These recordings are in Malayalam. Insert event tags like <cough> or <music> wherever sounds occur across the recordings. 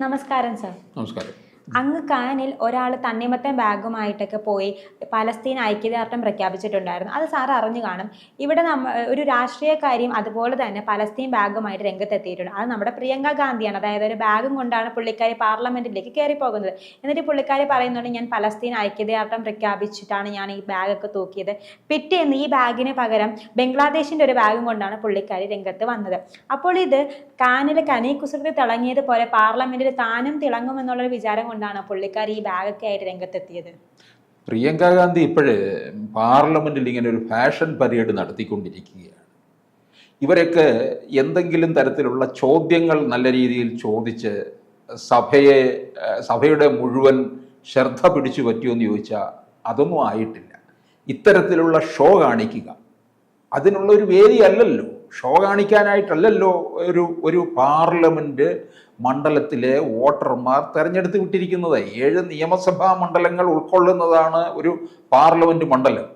നമസ്കാരം സർ നമസ്കാരം അങ്ങ് കാനിൽ ഒരാൾ തണ്ണിമത്തൻ ബാഗുമായിട്ടൊക്കെ പോയി പലസ്തീൻ ഐക്യദാർഢ്യം പ്രഖ്യാപിച്ചിട്ടുണ്ടായിരുന്നു. അത് സാർ അറിഞ്ഞു കാണും. ഇവിടെ നമ്മ ഒരു രാഷ്ട്രീയക്കാരിയും അതുപോലെ തന്നെ പലസ്തീൻ ബാഗുമായിട്ട് രംഗത്തെത്തിയിട്ടുണ്ട്. അത് നമ്മുടെ പ്രിയങ്ക ഗാന്ധിയാണ്. അതായത് ഒരു ബാഗും കൊണ്ടാണ് പുള്ളിക്കാരി പാർലമെന്റിലേക്ക് കയറി പോകുന്നത് എന്നിട്ട് പുള്ളിക്കാരി പറയുന്നുണ്ട് ഞാൻ പലസ്തീൻ ഐക്യദാർഢ്യം പ്രഖ്യാപിച്ചിട്ടാണ് ഞാൻ ഈ ബാഗൊക്കെ തൂക്കിയത്. പിറ്റേന്ന് ഈ ബാഗിന് പകരം ബംഗ്ലാദേശിന്റെ ഒരു ബാഗും കൊണ്ടാണ് പുള്ളിക്കാരി രംഗത്ത് വന്നത്. അപ്പോൾ ഇത് കാനിലെ കനി കുസൃതി തിളങ്ങിയത് പോലെ പാർലമെന്റിൽ താനും തിളങ്ങുമെന്നുള്ളൊരു വിചാരം കൊണ്ടാണ് പുള്ളിക്കാരി ഈ ബാഗൊക്കെ ആയിട്ട് രംഗത്തെത്തിയത്. പ്രിയങ്ക ഗാന്ധി ഇപ്പോഴ് പാർലമെന്റിൽ ഇങ്ങനെ ഒരു ഫാഷൻ പരേഡ് നടത്തിക്കൊണ്ടിരിക്കുകയാണ്. ഇവരൊക്കെ എന്തെങ്കിലും തരത്തിലുള്ള ചോദ്യങ്ങൾ നല്ല രീതിയിൽ ചോദിച്ച് സഭയെ സഭയുടെ മുഴുവൻ ശ്രദ്ധ പിടിച്ചു പറ്റുമെന്ന് ചോദിച്ചാൽ അതൊന്നും ആയിട്ടില്ല. ഇത്തരത്തിലുള്ള ഷോ കാണിക്കുക. അതിനുള്ള ഒരു വേദിയല്ലല്ലോ ഷോ കാണിക്കാനായിട്ടല്ലല്ലോ ഒരു ഒരു പാർലമെന്റ് മണ്ഡലത്തിലെ വോട്ടർമാർ തെരഞ്ഞെടുത്ത് വിട്ടിരിക്കുന്നത്. ഏഴ് നിയമസഭാ മണ്ഡലങ്ങൾ ഉൾക്കൊള്ളുന്നതാണ് ഒരു പാർലമെന്റ് മണ്ഡലം.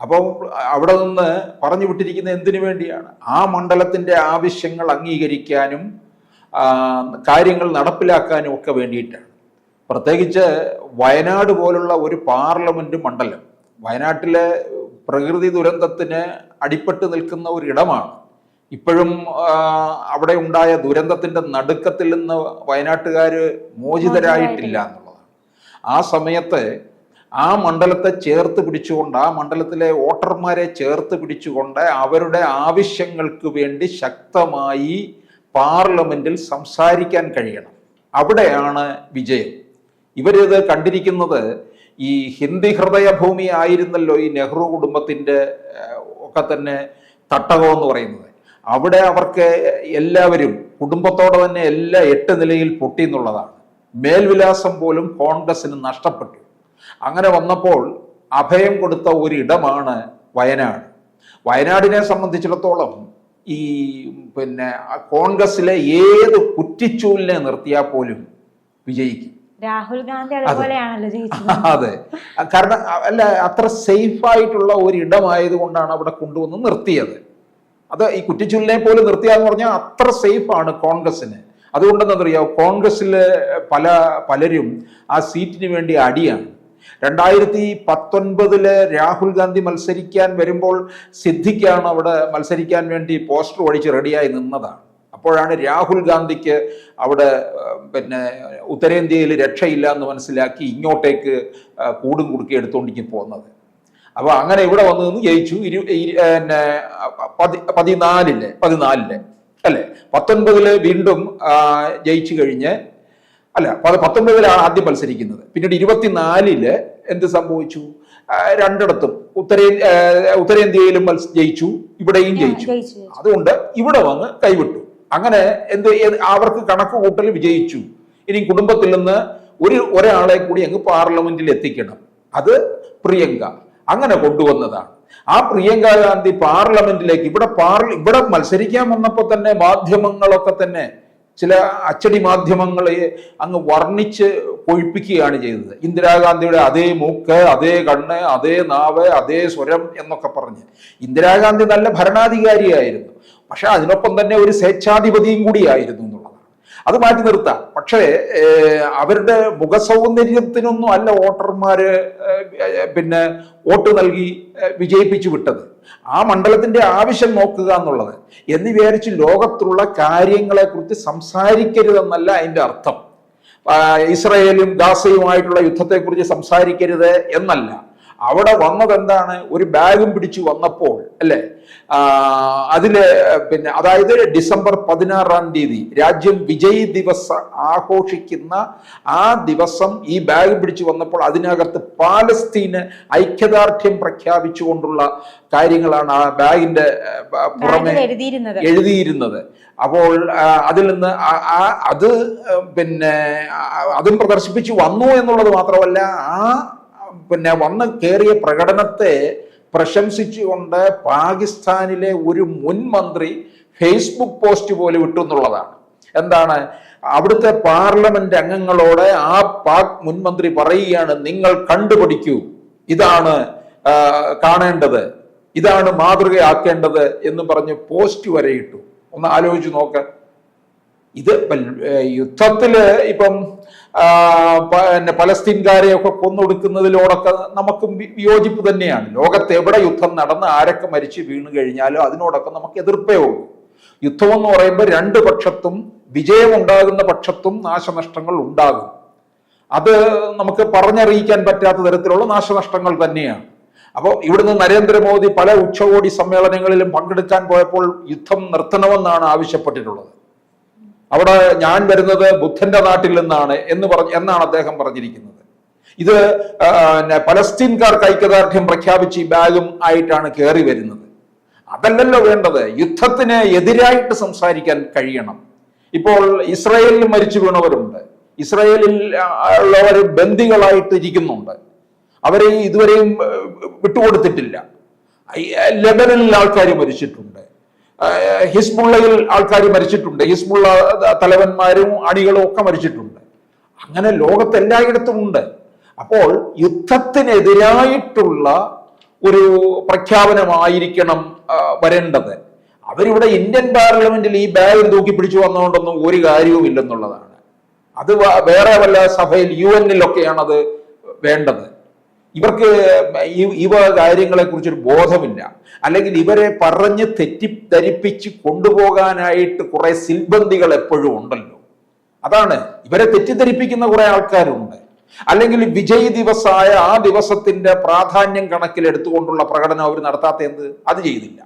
അപ്പോൾ അവിടെ നിന്ന് പറഞ്ഞു വിട്ടിരിക്കുന്നത് എന്തിനു വേണ്ടിയാണ്? ആ മണ്ഡലത്തിന്റെ ആവശ്യങ്ങൾ അംഗീകരിക്കാനും കാര്യങ്ങൾ നടപ്പിലാക്കാനും ഒക്കെ വേണ്ടിയിട്ടാണ്. പ്രത്യേകിച്ച് വയനാട് പോലുള്ള ഒരു പാർലമെന്റ് മണ്ഡലം വയനാട്ടിലെ പ്രകൃതി ദുരന്തത്തിന് അടിപ്പെട്ട് നിൽക്കുന്ന ഒരു ഇടമാണ് ഇപ്പോഴും അവിടെ ഉണ്ടായ ദുരന്തത്തിന്റെ നടുക്കത്തിൽ നിന്ന് വയനാട്ടുകാർ മോചിതരായിട്ടില്ല. എന്നുള്ളതാണ്. ആ സമയത്ത് ആ മണ്ഡലത്തെ ചേർത്ത് പിടിച്ചുകൊണ്ട് ആ മണ്ഡലത്തിലെ വോട്ടർമാരെ ചേർത്ത് പിടിച്ചുകൊണ്ട് അവരുടെ ആവശ്യങ്ങൾക്ക് വേണ്ടി ശക്തമായി പാർലമെന്റിൽ സംസാരിക്കാൻ കഴിയണം. അവിടെയാണ് വിജയം. ഇവരിത് കണ്ടിരിക്കുന്നത് ഈ ഹിന്ദി ഹൃദയഭൂമി ആയിരുന്നല്ലോ ഈ നെഹ്റു കുടുംബത്തിന്റെ ഒക്കെ തന്നെ തട്ടകം എന്ന് പറയുന്നത്. അവിടെ അവർക്ക് എല്ലാവരും കുടുംബത്തോടെ തന്നെ എല്ലാ എട്ട് നിലയിൽ പൊട്ടി എന്നുള്ളതാണ്. മേൽവിലാസം പോലും കോൺഗ്രസിന് നഷ്ടപ്പെട്ടു. അങ്ങനെ വന്നപ്പോൾ അഭയം കൊടുത്ത ഒരിടമാണ് വയനാട്. വയനാടിനെ സംബന്ധിച്ചിടത്തോളം ഈ പിന്നെ ആ കോൺഗ്രസിലെ ഏത് കുറ്റിച്ചൂലിനെ നിർത്തിയാൽ പോലും വിജയിക്കും. രാഹുൽ ഗാന്ധി അതുപോലെയാണല്ലോ ജയിച്ചത്. <laughs> അതെ. കാരണം അല്ല അത്ര സേഫ് ആയിട്ടുള്ള ഒരു ഇടമായതുകൊണ്ടാണ് അവിടെ കൊണ്ടുവന്ന് നിർത്തിയത്. അത് ഈ കുറ്റിച്ചുലിനെ പോലും നിർത്തിയാന്ന് പറഞ്ഞാൽ അത്ര സേഫ് ആണ് കോൺഗ്രസിന് അതുകൊണ്ടെന്നറിയാം കോൺഗ്രസ്സിലെ പല പലരും ആ സീറ്റിന് വേണ്ടി അടിയാണ്. രണ്ടായിരത്തി പത്തൊൻപതിൽ രാഹുൽ ഗാന്ധി മത്സരിക്കാൻ വരുമ്പോൾ സിദ്ധിക്കാണ് അവിടെ മത്സരിക്കാൻ വേണ്ടി പോസ്റ്റർ ഒഴിച്ച് റെഡിയായി നിന്നതാണ്. അപ്പോഴാണ് രാഹുൽ ഗാന്ധിക്ക് അവിടെ പിന്നെ ഉത്തരേന്ത്യയിൽ രക്ഷയില്ല എന്ന് മനസ്സിലാക്കി ഇങ്ങോട്ടേക്ക് കൂടും കുടുക്കി എടുത്തുകൊണ്ടിരിക്കും പോകുന്നത്. അപ്പോൾ അങ്ങനെ ഇവിടെ വന്നു നിന്ന് ജയിച്ചു. ഇരു പിന്നെ പതി പതിനാലിൽ പതിനാലിൽ അല്ലേ? പത്തൊൻപതിൽ വീണ്ടും ജയിച്ചു കഴിഞ്ഞ് അല്ല പത്തൊൻപതിലാണ് ആദ്യം മത്സരിക്കുന്നത്. പിന്നീട് ഇരുപത്തിനാലിൽ എന്ത് സംഭവിച്ചു? രണ്ടിടത്തും ഉത്തരേ ഉത്തരേന്ത്യയിലും മത്സ ജയിച്ചു. ഇവിടെയും ജയിച്ചു. അതുകൊണ്ട് ഇവിടെ വന്ന് കൈവിട്ടു. അങ്ങനെ എന്ത് അവർക്ക് കണക്ക് കൂട്ടൽ വിജയിച്ചു. ഇനി കുടുംബത്തിൽ നിന്ന് ഒരു ഒരാളെ കൂടി അങ്ങ് പാർലമെന്റിൽ എത്തിക്കണം. അത് പ്രിയങ്ക. അങ്ങനെ കൊണ്ടുവന്നതാണ്. ആ പ്രിയങ്ക ഗാന്ധി പാർലമെന്റിലേക്ക് ഇവിടെ പാർ ഇവിടെ മത്സരിക്കാൻ വന്നപ്പോൾ തന്നെ മാധ്യമങ്ങളൊക്കെ തന്നെ ചില അച്ചടി മാധ്യമങ്ങളെ അങ്ങ് വർണിച്ച് കൊഴിപ്പിക്കുകയാണ് ചെയ്തത്. ഇന്ദിരാഗാന്ധിയുടെ അതേ മൂക്ക് അതേ കണ്ണ് അതേ നാവ് അതേ സ്വരം എന്നൊക്കെ പറഞ്ഞ്. ഇന്ദിരാഗാന്ധി നല്ല ഭരണാധികാരിയായിരുന്നു. പക്ഷെ അതിനൊപ്പം തന്നെ ഒരു സ്വേച്ഛാധിപതിയും കൂടിയായിരുന്നു എന്നുള്ളതാണ് അത് മാറ്റി നിർത്താം. പക്ഷേ അവരുടെ മുഖസൗന്ദര്യത്തിനൊന്നും അല്ല വോട്ടർമാര് പിന്നെ വോട്ട് നൽകി വിജയിപ്പിച്ചു വിട്ടത്. ആ മണ്ഡലത്തിന്റെ ആവശ്യം നോക്കുക എന്നുള്ളത്. എന്ന് വിചാരിച്ച് ലോകത്തുള്ള കാര്യങ്ങളെ കുറിച്ച് സംസാരിക്കരുതെന്നല്ല അതിന്റെ അർത്ഥം. ഇസ്രയേലും ഗാസയുമായിട്ടുള്ള യുദ്ധത്തെക്കുറിച്ച് സംസാരിക്കരുത് എന്നല്ല. അവിടെ വന്നത് എന്താണ് ഒരു ബാഗും പിടിച്ചു വന്നപ്പോൾ അല്ലേ? അതിൽ പിന്നെ അതായത് ഡിസംബർ പതിനാറാം തീയതി രാജ്യം വിജയ് ദിവസ് ആഘോഷിക്കുന്ന ആ ദിവസം ഈ ബാഗ് പിടിച്ചു വന്നപ്പോൾ അതിനകത്ത് പാലസ്തീന് ഐക്യദാർഢ്യം പ്രഖ്യാപിച്ചുകൊണ്ടുള്ള കാര്യങ്ങളാണ് ആ ബാഗിന്റെ പുറമെ എഴുതിയിരുന്നത്. അപ്പോൾ അതിൽ നിന്ന് അത് പിന്നെ അതും പ്രദർശിപ്പിച്ചു വന്നു എന്നുള്ളത് മാത്രമല്ല ആ പിന്നെ വന്ന് കയറിയ പ്രകടനത്തെ പ്രശംസിച്ചുകൊണ്ട് പാകിസ്ഥാനിലെ ഒരു മുൻ മന്ത്രി ഫേസ്ബുക്ക് പോസ്റ്റ് പോലെ വിട്ടു എന്നുള്ളതാണ്. എന്താണ്? അവിടുത്തെ പാർലമെന്റ് അംഗങ്ങളോട് ആ പാക് മുൻമന്ത്രി പറയുകയാണ് നിങ്ങൾ കണ്ടുപിടിക്കൂ. ഇതാണ് കാണേണ്ടത്. ഇതാണ് മാതൃകയാക്കേണ്ടത് എന്ന് പറഞ്ഞ് പോസ്റ്റ് വരെ ഇട്ടു. ഒന്ന് ആലോചിച്ച് നോക്ക്. ഇത് യുദ്ധത്തിൽ ഇപ്പം പിന്നെ പലസ്തീൻകാരെയൊക്കെ കൊന്നൊടുക്കുന്നതിലോടൊക്കെ നമുക്ക് വിയോജിപ്പ് തന്നെയാണ്. ലോകത്ത് എവിടെ യുദ്ധം നടന്ന് ആരൊക്കെ മരിച്ച് വീണു കഴിഞ്ഞാലും അതിനോടൊക്കെ നമുക്ക് എതിർപ്പേ ഉള്ളൂ. യുദ്ധം എന്ന് പറയുമ്പോൾ രണ്ട് പക്ഷത്തും വിജയം ഉണ്ടാകുന്ന പക്ഷത്തും നാശനഷ്ടങ്ങൾ ഉണ്ടാകും. അത് നമുക്ക് പറഞ്ഞറിയിക്കാൻ പറ്റാത്ത തരത്തിലുള്ള നാശനഷ്ടങ്ങൾ തന്നെയാണ്. അപ്പോൾ ഇവിടുന്ന് നരേന്ദ്രമോദി പല ഉച്ചകോടി സമ്മേളനങ്ങളിലും പങ്കെടുക്കാൻ പോയപ്പോൾ യുദ്ധം നിർത്തണമെന്നാണ് ആവശ്യപ്പെട്ടിട്ടുള്ളത്. അവിടെ ഞാൻ വരുന്നത് ബുദ്ധന്റെ നാട്ടിൽ നിന്നാണ് എന്ന് പറഞ്ഞ് എന്നാണ് അദ്ദേഹം പറഞ്ഞിരിക്കുന്നത്. ഇത് പലസ്തീൻകാർക്ക് ഐക്യദാർഢ്യം പ്രഖ്യാപിച്ച് ഈ ബാഗും ആയിട്ടാണ് കയറി വരുന്നത്. അതല്ലല്ലോ വേണ്ടത്. യുദ്ധത്തിന് എതിരായിട്ട് സംസാരിക്കാൻ കഴിയണം. ഇപ്പോൾ ഇസ്രായേലിൽ മരിച്ചു വീണവരുണ്ട്. ഇസ്രായേലിൽ ഉള്ളവർ ബന്ദികളായിട്ട് ഇരിക്കുന്നുണ്ട്. അവരെ ഇതുവരെയും വിട്ടുകൊടുത്തിട്ടില്ല. ലബനിൽ ആൾക്കാർ മരിച്ചിട്ടുണ്ട്. ഹിസ്ബുള്ളയിൽ ആൾക്കാർ മരിച്ചിട്ടുണ്ട്. ഹിസ്ബുള്ള തലവന്മാരും അണികളും ഒക്കെ മരിച്ചിട്ടുണ്ട്. അങ്ങനെ ലോകത്ത് എല്ലായിടത്തും ഉണ്ട്. അപ്പോൾ യുദ്ധത്തിനെതിരായിട്ടുള്ള ഒരു പ്രഖ്യാപനമായിരിക്കണം വരേണ്ടത്. അവരിവിടെ ഇന്ത്യൻ പാർലമെന്റിൽ ഈ ബാഗ് തൂക്കി പിടിച്ചു വന്നുകൊണ്ടൊന്നും ഒരു കാര്യവും ഇല്ലെന്നുള്ളതാണ്. അത് വേറെ വല്ല സഭയിൽ യു എന്നിലൊക്കെയാണ് അത് വേണ്ടത്. ഇവർക്ക് ഈ കാര്യങ്ങളെ കുറിച്ചൊരു ബോധമില്ല. അല്ലെങ്കിൽ ഇവരെ പറഞ്ഞ് തെറ്റിദ്ധരിപ്പിച്ച് കൊണ്ടുപോകാനായിട്ട് കുറെ സിൽബന്ദികൾ എപ്പോഴും ഉണ്ടല്ലോ. അതാണ്. ഇവരെ തെറ്റിദ്ധരിപ്പിക്കുന്ന കുറെ ആൾക്കാരുണ്ട്. അല്ലെങ്കിൽ വിജയ് ദിവസമായ ആ ദിവസത്തിന്റെ പ്രാധാന്യം കണക്കിലെടുത്തുകൊണ്ടുള്ള പ്രകടനം അവർ നടത്താത്ത എന്ത്? അത് ചെയ്തില്ല.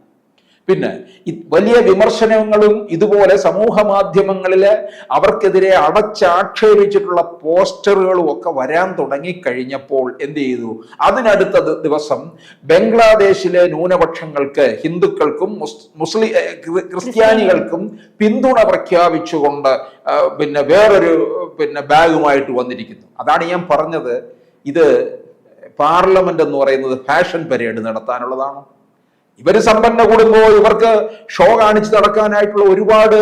പിന്നെ വലിയ വിമർശനങ്ങളും ഇതുപോലെ സമൂഹ മാധ്യമങ്ങളിൽ അവർക്കെതിരെ അടച്ചാക്ഷേപിച്ചിട്ടുള്ള പോസ്റ്ററുകളും ഒക്കെ വരാൻ തുടങ്ങിക്കഴിഞ്ഞപ്പോൾ എന്ത് ചെയ്തു? അതിനടുത്ത ദിവസം ബംഗ്ലാദേശിലെ ന്യൂനപക്ഷങ്ങൾക്ക് ഹിന്ദുക്കൾക്കും മുസ്- മുസ്ലിം ക്രിസ്ത്യാനികൾക്കും പിന്തുണ പ്രഖ്യാപിച്ചുകൊണ്ട് പിന്നെ വേറൊരു പിന്നെ ബാഗുമായിട്ട് വന്നിരിക്കുന്നു. അതാണ് ഞാൻ പറഞ്ഞത്. ഇത് പാർലമെന്റ് എന്ന് പറയുന്നത് ഫാഷൻ പരേഡ് നടത്താനുള്ളതാണോ? ഇവർ സമ്പന്ന കൂടുമ്പോൾ ഇവർക്ക് ഷോ കാണിച്ച് നടക്കാനായിട്ടുള്ള ഒരുപാട്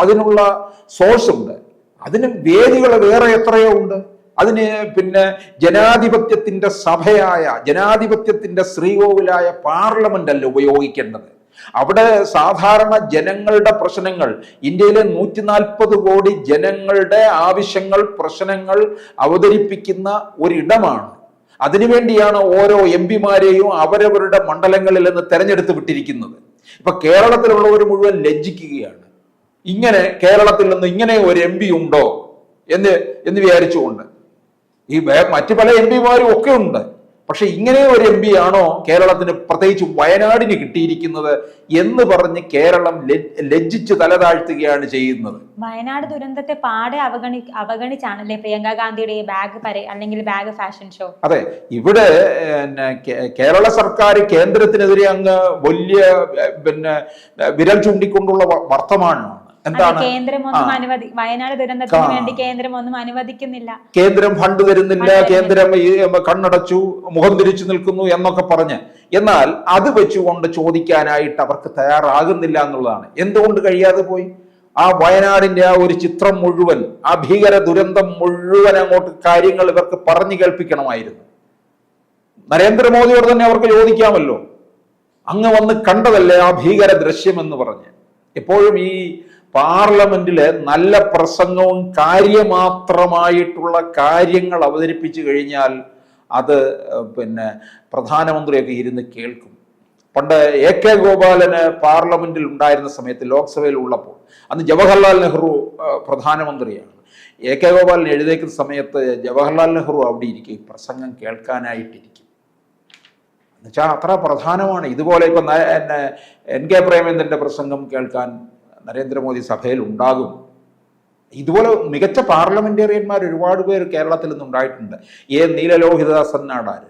അതിനുള്ള സോഴ്സ് ഉണ്ട്. അതിന് വേദികൾ വേറെ എത്രയോ ഉണ്ട്. അതിന് പിന്നെ ജനാധിപത്യത്തിന്റെ സഭയായ ജനാധിപത്യത്തിന്റെ ശ്രീകോവിലായ പാർലമെന്റ് അല്ല ഉപയോഗിക്കേണ്ടത്. അവിടെ സാധാരണ ജനങ്ങളുടെ പ്രശ്നങ്ങൾ ഇന്ത്യയിലെ നൂറ്റി നാൽപ്പത് കോടി ജനങ്ങളുടെ ആവശ്യങ്ങൾ പ്രശ്നങ്ങൾ അവതരിപ്പിക്കുന്ന ഒരിടമാണ്. അതിനുവേണ്ടിയാണ് ഓരോ എം പിമാരെയും അവരവരുടെ മണ്ഡലങ്ങളിൽ നിന്ന് തെരഞ്ഞെടുത്ത് വിട്ടിരിക്കുന്നത്. ഇപ്പൊ കേരളത്തിലുള്ളവർ മുഴുവൻ ലജ്ജിക്കുകയാണ്. ഇങ്ങനെ കേരളത്തിൽ നിന്ന് ഇങ്ങനെ ഒരു എം പി ഉണ്ടോ എന്ന് എന്ന് വിചാരിച്ചുകൊണ്ട്. ഈ മറ്റു പല എം പിമാരും ഒക്കെ ഉണ്ട്. പക്ഷെ ഇങ്ങനെ ഒരു എം പി ആണോ കേരളത്തിന് പ്രത്യേകിച്ച് വയനാടിന് കിട്ടിയിരിക്കുന്നത് എന്ന് പറഞ്ഞ് കേരളം ലജ്ജ- ലജ്ജിച്ച് തലതാഴ്ത്തുകയാണ് ചെയ്യുന്നത്? വയനാട് ദുരന്തത്തെ പാടെ അവഗണി അവഗണിച്ചാണല്ലേ പ്രിയങ്ക ഗാന്ധിയുടെ ബാഗ് പര അല്ലെങ്കിൽ ബാഗ് ഫാഷൻ ഷോ അതെ ഇവിടെ കേരള സർക്കാർ കേന്ദ്രത്തിനെതിരെ അങ്ങ് വലിയ പിന്നെ വിരൽ ചൂണ്ടിക്കൊണ്ടുള്ള വർത്തമാനമാണ്. എന്താണ്? കേന്ദ്രം ഒന്നും ആ. അനുവദി വയനാട് ദുരന്തത്തിന് വേണ്ടി കേന്ദ്രം ഒന്നും അനുവദിക്കുന്നില്ല. കേന്ദ്രം ഫണ്ട് തരുന്നില്ല കേന്ദ്രം കണ്ണടച്ചു മുഖം തിരിച്ചു നിൽക്കുന്നു എന്നൊക്കെ പറഞ്ഞ്. എന്നാൽ അത് വെച്ചുകൊണ്ട് ചോദിക്കാനായിട്ട് അവർക്ക് തയ്യാറാകുന്നില്ല എന്നുള്ളതാണ്. എന്തുകൊണ്ട് കഴിയാതെ പോയി? ആ വയനാടിന്റെ ആ ഒരു ചിത്രം മുഴുവൻ ആ ഭീകര ദുരന്തം മുഴുവൻ അങ്ങോട്ട് കാര്യങ്ങൾ ഇവർക്ക് പറഞ്ഞു കേൾപ്പിക്കണമായിരുന്നു. നരേന്ദ്രമോദിയോട് തന്നെ അവർക്ക് ചോദിക്കാമല്ലോ. അങ്ങ് വന്ന് കണ്ടതല്ലേ ആ ഭീകര ദൃശ്യം എന്ന് പറഞ്ഞ്. എപ്പോഴും ഈ പാർലമെന്റിൽ നല്ല പ്രസംഗവും കാര്യമാത്രമായിട്ടുള്ള കാര്യങ്ങൾ അവതരിപ്പിച്ചു കഴിഞ്ഞാൽ അത് പിന്നെ പ്രധാനമന്ത്രിയൊക്കെ ഇരുന്ന് കേൾക്കും. പണ്ട് എ കെ ഗോപാലന് പാർലമെന്റിൽ ഉണ്ടായിരുന്ന സമയത്ത് ലോക്സഭയിൽ ഉള്ളപ്പോൾ അന്ന് ജവഹർലാൽ നെഹ്റു പ്രധാനമന്ത്രിയാണ്. എ കെ ഗോപാലൻ എഴുതേക്കുന്ന സമയത്ത് ജവഹർലാൽ നെഹ്റു അവിടെ ഇരിക്കും പ്രസംഗം കേൾക്കാനായിട്ടിരിക്കും. എന്നുവെച്ചാൽ അത്ര പ്രധാനമാണ്. ഇതുപോലെ ഇപ്പൊ എൻ കെ പ്രേമേന്ദ്രന്റെ പ്രസംഗം കേൾക്കാൻ നരേന്ദ്രമോദി സഭയിൽ ഉണ്ടാകും. ഇതുപോലെ മികച്ച പാർലമെന്റേറിയന്മാർ ഒരുപാട് പേര് കേരളത്തിൽ നിന്ന് ഉണ്ടായിട്ടുണ്ട് എ നീലലോഹിതദാസൻ നാടാർ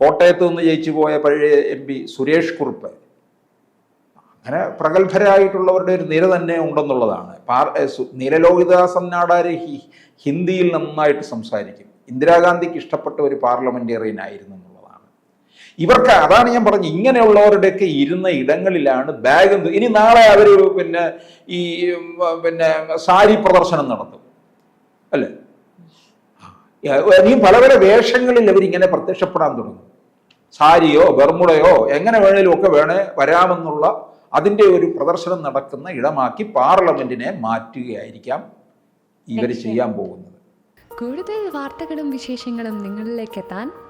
കോട്ടയത്ത് നിന്ന് ജയിച്ചു പോയ പഴയ എം പി സുരേഷ് കുറുപ്പ്. അങ്ങനെ പ്രഗത്ഭരായിട്ടുള്ളവരുടെ ഒരു നിര തന്നെ ഉണ്ടെന്നുള്ളതാണ്. പാർ നീലലോഹിതദാസൻ നാടാര് ഹി ഹിന്ദിയിൽ നന്നായിട്ട് സംസാരിക്കും. ഇന്ദിരാഗാന്ധിക്ക് ഇഷ്ടപ്പെട്ട ഒരു പാർലമെന്റേറിയൻ ആയിരുന്നു ഇവർക്ക് അതാണ് ഞാൻ പറഞ്ഞത്. ഇങ്ങനെയുള്ളവരുടെയൊക്കെ ഇരുന്ന ഇടങ്ങളിലാണ് ബാഗ് ഇനി നാളെ അവർ പിന്നെ ഈ പിന്നെ സാരി പ്രദർശനം നടത്തും. അല്ലേ? ഇനിയും പല പല വേഷങ്ങളിൽ അവരിങ്ങനെ പ്രത്യക്ഷപ്പെടാൻ തുടങ്ങും. സാരിയോ ബർമുടയോ എങ്ങനെ വേണേലും ഒക്കെ വേണേ വരാമെന്നുള്ള അതിന്റെ ഒരു പ്രദർശനം നടക്കുന്ന ഇടമാക്കി പാർലമെന്റിനെ മാറ്റുകയായിരിക്കാം ഇവർ ചെയ്യാൻ പോകുന്നത്. കൂടുതൽ വാർത്തകളും വിശേഷങ്ങളും നിങ്ങളിലേക്ക് എത്താൻ